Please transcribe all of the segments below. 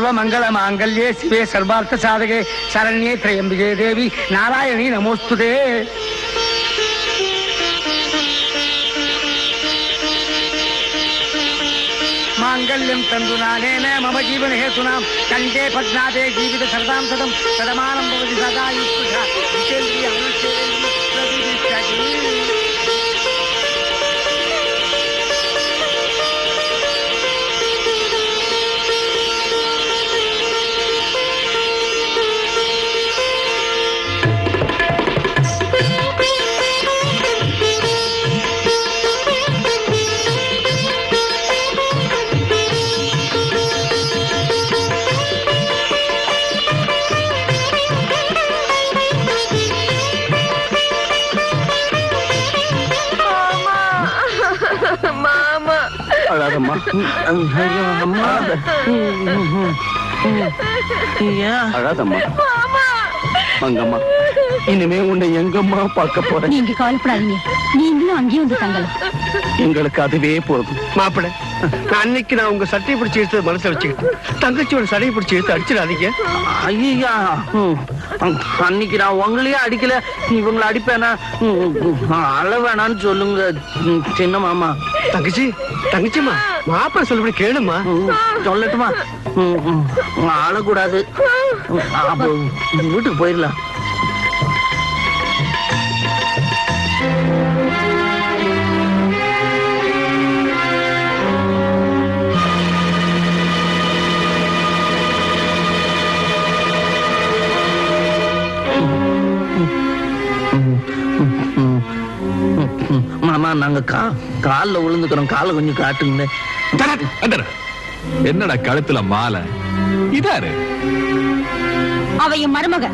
சர்வமங்கள மாங்கல்யே சிவே சர்வார்த்த சாதகே சரண்யே திரையம்பிகே தேவி நாராயணி நமோஸ்துதே. மாங்கல்யம் தந்து நானேன மம ஜீவன ஹேதுனாம் கண்டே பத்நாதே ஜீவித சரதாம் சதம் சதமானம் பவதி சதா யுக்தா அழாதம்மா. மங்கம்மா. இனிமே உன்னை எங்கம்மா பார்க்க போறேன். நீங்க கவலைப்படாதீங்க. நீங்களும் அங்கேயே வந்து தங்கலாம். எங்களுக்கு அதுவே போதும். மாப்பிள நான் அன்னைக்கு நான் உங்க சட்டையை பிடிச்சி இழுத்து மனசுல வச்சுக்கிட்டு தங்கச்சியோட சடையை பிடிச்சி இழுத்து அடிச்சிடாதீங்க. ஐயா அன்னைக்கு நான் உங்களையே அடிக்கல. இவங்களை அடிப்பேனா? அழ வேணான்னு சொல்லுங்க சின்ன மாமா. தங்கச்சி தங்கச்சிம்மா மாப்பிள சொல்லபடி கேளுமா சொல்லட்டுமா? அழக்கூடாது. வீட்டுக்கு போயிடலாம். மாமா நாங்க கா கால்ல விழுந்துக்கிறோம் காலை கொஞ்சம் காட்டுங்க என்னடா கழுத்துல மாலை? இதாரு? அவ என் மருமக.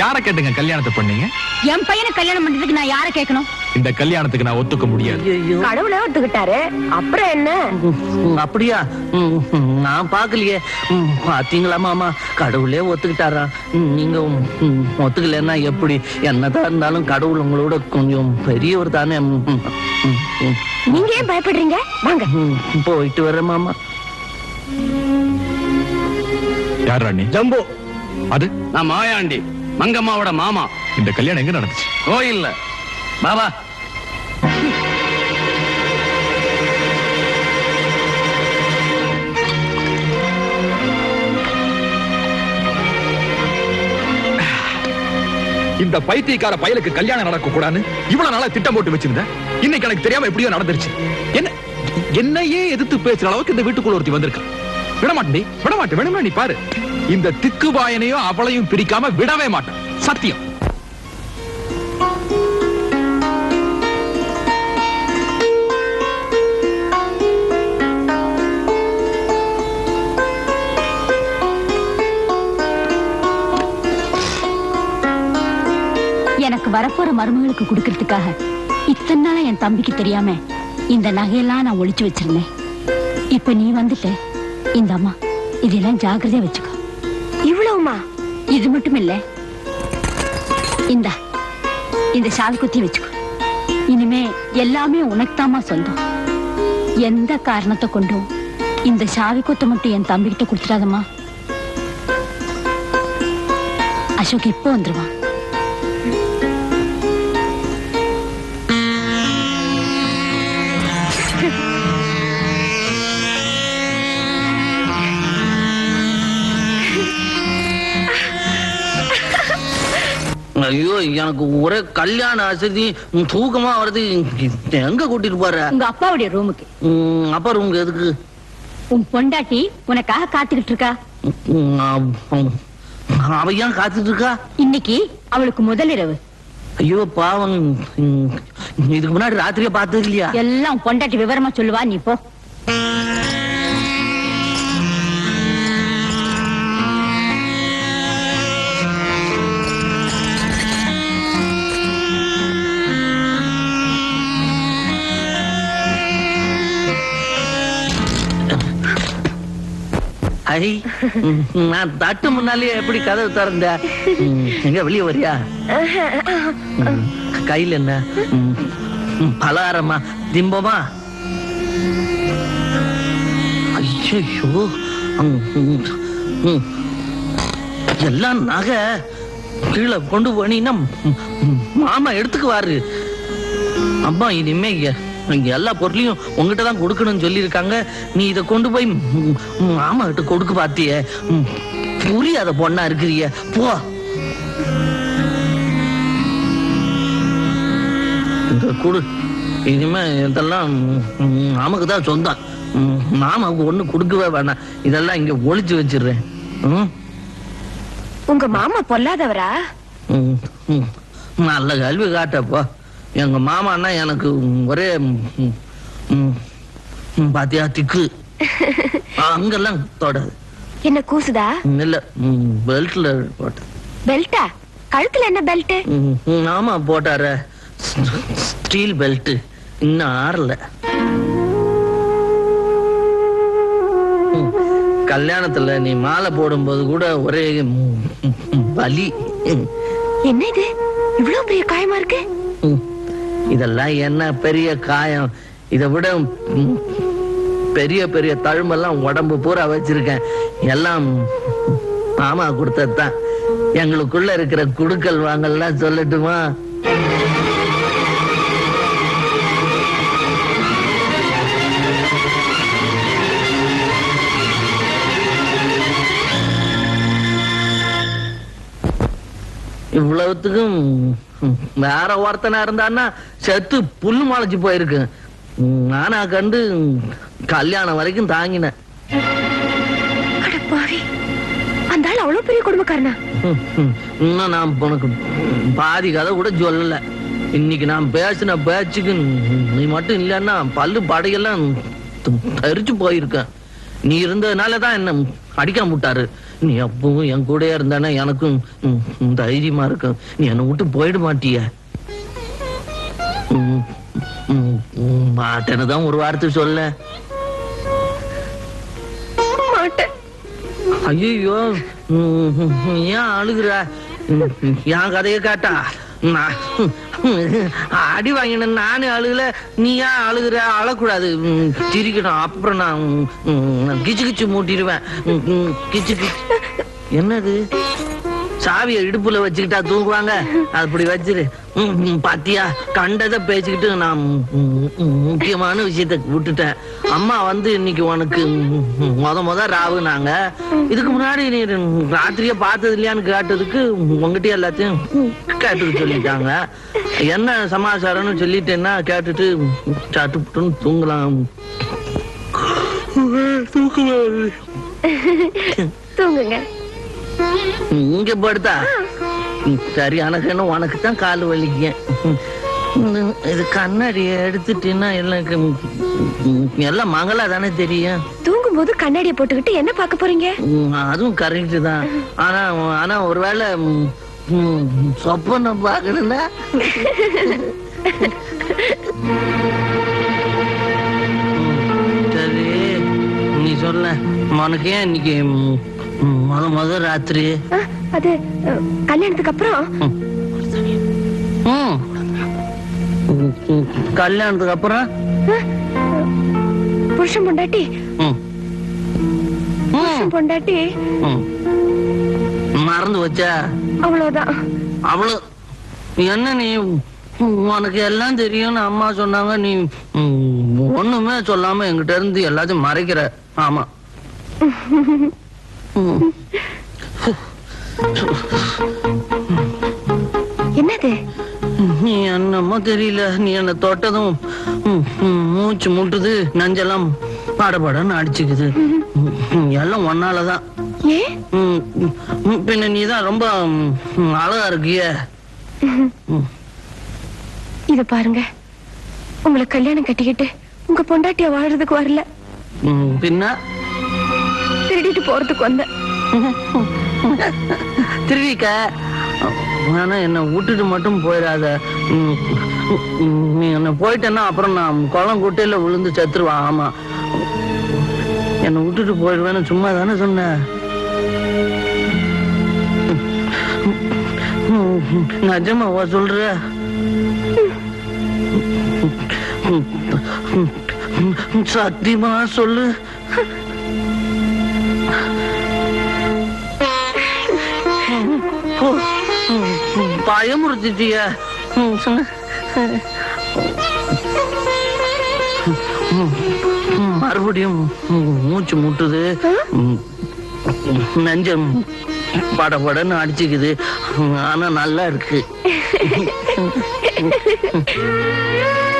யார கேட்டுங்க கல்யாணத்தை பண்ணீங்க? என் பையனை கல்யாணம் பண்றதுக்கு நான் யாரை கேட்கணும்? இந்த கல்யாணத்துக்கு நான் ஒத்துக்க முடியாது. கடவுளே ஒத்துக்கிட்டாரு. அப்புறம் என்ன? அப்படியா? நான் பார்க்கலையே. ம், பாத்தீங்களா மாமா? கடவுளே ஒத்துக்கிட்டாரா? நீங்க ஒத்துக்கலைன்னா எப்படி? என்னதான் இருந்தாலும் கடவுள் உங்களோட கொஞ்சம் பெரியவர் தானே. நீங்க ஏன் பயப்படுறீங்க? வாங்க. போயிட்டு வரேன் மாமா. யார் ராணி? ஜம்பு. அது? நான் மாயாண்டி. மங்கம்மாவோட மாமா. இந்த கல்யாணம் எங்க நடந்துச்சு? கோயில்ல. பாபா. இந்த பைத்தியக்கார பயலுக்கு கல்யாணம் நடக்க கூடாதுன்னு இவ்வளவு நாளா திட்டம் போட்டு வச்சிருந்தேன் இன்னைக்கு எனக்கு தெரியாம எப்படியோ நடந்துருச்சு. என்ன என்னையே எதிர்த்து பேசுற அளவுக்கு இந்த வீட்டுக்குள்ள ஒருத்தி வந்திருக்கா. விட மாட்டேன் விட மாட்டேன் வேணுமா நீ பாரு. இந்த திக்குபாயனையும் அவளையும் பிடிக்காம விடவே மாட்டேன். சத்தியம். எனக்கு வரப்போற மருமகளுக்கு கொடுக்கறதுக்காக இத்தனை நாளா என் தம்பிக்கு தெரியாம இந்த நகையெல்லாம் நான் ஒழிச்சு வச்சிருந்தேன். இப்ப நீ வந்துட்ட. இந்த அம்மா இதெல்லாம் ஜாக்கிரதையா வச்சுக்கோ. இது மட்டும் இல்ல இந்த இந்த ஷால் குத்தி வச்சுக்கோ. இனிமே எல்லாமே உனக்குதாம்மா சொந்தம். எந்த காரணத்தை கொண்டும் இந்த சாவி கொத்தை மட்டும் என் தம்பிகிட்ட கொடுத்துடாதம்மா. அசோக் இப்போ வந்துருவான்? ஐயோ எனக்கு ஒரே கல்யாண அசதி தூக்கமா வருது எங்க கூட்டிட்டு போற? உங்க அப்பாவுடைய ரூமுக்கு. அப்பா ரூமுக்கு எதுக்கு? உன் பொண்டாட்டி உனக்காக காத்துக்கிட்டு இருக்கா? அவ- ஏன் காத்துட்டு இருக்கா? இன்னைக்கு அவளுக்கு முதல் இரவு. ஐயோ பாவம். இதுக்கு முன்னாடி ராத்திரியே பார்த்தது இல்லையா? எல்லாம் பொண்டாட்டி விவரமா சொல்லுவா நீ போ. ஐ. நான் தட்டு முன்னாலே எப்படி கதவு திறந்த எங்க வெளியே வரியா? கையில் கையில என்ன? ம், பலகாரமா? திம்பமா? ஐயோ எல்லாம் நகை கீழே கொண்டு போனீங்கன்னா மாமா எடுத்துக்குவாரு. அம்மா இனிமே இங்க எல்லா பொருளையும் உங்ககிட்ட தான் கொடுக்கணும்னு சொல்லியிருக்காங்க. நீ இதை கொண்டு போய் மாமா கிட்ட கொடுக்க பாத்திய. ம், புரியாத பொண்ணா இருக்கிறிய. போ. கொடு. இனிமே இதெல்லாம் ம், மாமாக்கு தான் சொந்தம். மாமாவுக்கு ஒண்ணு கொடுக்கவே வேணாம். இதெல்லாம் இங்க ஒளிச்சு வச்சிடுறேன். உங்க மாமா பொல்லாதவரா. நல்ல கல்வி காட்டப்போ எங்க மாமான்னா எனக்கு ஒரே பாத்தியா திக்கு. அங்கெல்லாம் தொடாது. என்ன கூசுதா? இல்ல பெல்ட்ல போட்ட பெல்ட்டா கழுத்துல என்ன பெல்ட் ஆமா போட்டார. ஸ்டீல் பெல்ட் இன்னும் ஆறல. கல்யாணத்துல நீ மாலை போடும்போது கூட ஒரே வலி ம். என்ன இது? இவ்வளவு பெரிய காயமா இருக்கு. இதெல்லாம் என்ன பெரிய காயம்? இதை விட பெரிய பெரிய தழும்பெல்லாம் உடம்பு பூரா வச்சிருக்கேன். எல்லாம் மாமா கொடுத்ததுதான். எங்களுக்குள்ள இருக்கிற குடுக்கல் வாங்கல்லாம் சொல்லட்டுமா? இவ்வளவுத்துக்கும் வேற ஒருத்தனா இருந்தான்னா செத்து புல்லு முளைச்சு போயிருக்கு. நானா கண்டு கல்யாணம் வரைக்கும் தாங்கினேன். அந்த ஆள் அவ்வளவு பெரிய குடும்பக்காரனா. இன்னும் நான் உனக்கு பாதி கதை கூட சொல்லல. இன்னைக்கு நான் பேசின பேச்சுக்கு நீ மட்டும் இல்லைன்னா பல்லு படையெல்லாம் தரிச்சு போயிருக்கேன். நீ இருந்ததுனால தான் என்ன அடிக்காம விட்டாரு நீ எப்பவும் என் கூடயே இருந்தானே எனக்கும் தைரியமா இருக்கும் நீ என்னை விட்டு போயிட மாட்டிய மாட்டேன்னு தான் ஒரு வார்த்தை சொல்ல ஐயோ ஏன் அழுகுற என் கதையை கேட்டா அடி வாங்கின நானே அழுகல நீ ஏன் அழுகுற அழக்கூடாது. ம், சிரிக்கணும் அப்புறம் நான் கிச்சு கிச்சு மூட்டிடுவேன். கிச்சு கிச்சு. என்னது? சாவியை இடுப்புல வச்சுக்கிட்டா தூங்குவாங்க. அப்படி வச்சிரு. பாத்தியா? கண்டதை பேசிக்கிட்டு நான் முக்கியமான விஷயத்த விட்டுட்டேன் அம்மா வந்து இன்னைக்கு உனக்கு முத முத ராவுனாங்க இதுக்கு முன்னாடி நீ ராத்திரியே பார்த்தது இல்லையான்னு கேட்டதுக்கு உங்ககிட்ட எல்லாத்தையும் கேட்டுக்க சொல்லிட்டாங்க. என்ன சமாச்சாரம்னு சொல்லிட்டேன்னா கேட்டுட்டு சாட்டுப்புட்டுன்னு தூங்கலாம். தூங்குங்க. இங்க படுத்தா? சரி எனக்கு என்ன உனக்கு தான் கால் வலிக்க இது கண்ணாடி எடுத்துட்டீங்கன்னா எல்லாம் எல்லாம் மங்களா தானே தெரியும். தூங்கும் போது கண்ணாடியை போட்டுக்கிட்டு என்ன பார்க்க போறீங்க? அதுவும் கரெக்ட் தான். ஆனா ஆனா ஒருவேளை சொப்பனம் பார்க்கணும்னா? சரி நீ சொல்ல. உனக்கு ஏன் இன்னைக்கு முத முத ராத்திரி. அது கல்யாணத்துக்கு அப்புறம். கல்யாணத்துக்கு அப்புறம்? புருஷன் பொண்டாட்டி. புருஷன் பொண்டாட்டி. மறந்து வச்சா அவ்வளவுதான். அவ்வளவு என்ன நீ உனக்கு எல்லாம் தெரியும்னு அம்மா சொன்னாங்க. நீ ஒண்ணுமே சொல்லாம என்கிட்ட இருந்து எல்லாத்தையும் மறைக்கிற. ஆமா. என்னது? நீ என்னமோ தெரியல நீ என்ன தொட்டதும் மூச்சு முட்டுது நஞ்செல்லாம் படபடன்னு அடிச்சுக்குது. எல்லாம் ஒன்னாலதான் பின்ன நீ தான் ரொம்ப அழகா இருக்கிய. இத பாருங்க. உங்களை கல்யாணம் கட்டிக்கிட்டு உங்க பொண்டாட்டிய வாழ்றதுக்கு வரல. பின்ன? போறதுக்கு வந்தேன். திருவிக்க ஆனா என்ன விட்டுட்டு மட்டும் போயிடாத. நீ என்ன போயிட்டேன்னா அப்புறம் நான் குளம் குட்டையில விழுந்து செத்துருவான் ஆமா. என்னை விட்டுட்டு போயிடுவேன்னு சும்மா தானே சொன்ன. நிஜமாவா சொல்ற. சத்தியமா சொல்லு. பயமுறுத்திட்டிய. சொன்ன. மறுபடியும் மூச்சு முட்டுது. நெஞ்சம் படபடன்னு அடிச்சுக்குது. ஆனா நல்லா இருக்கு.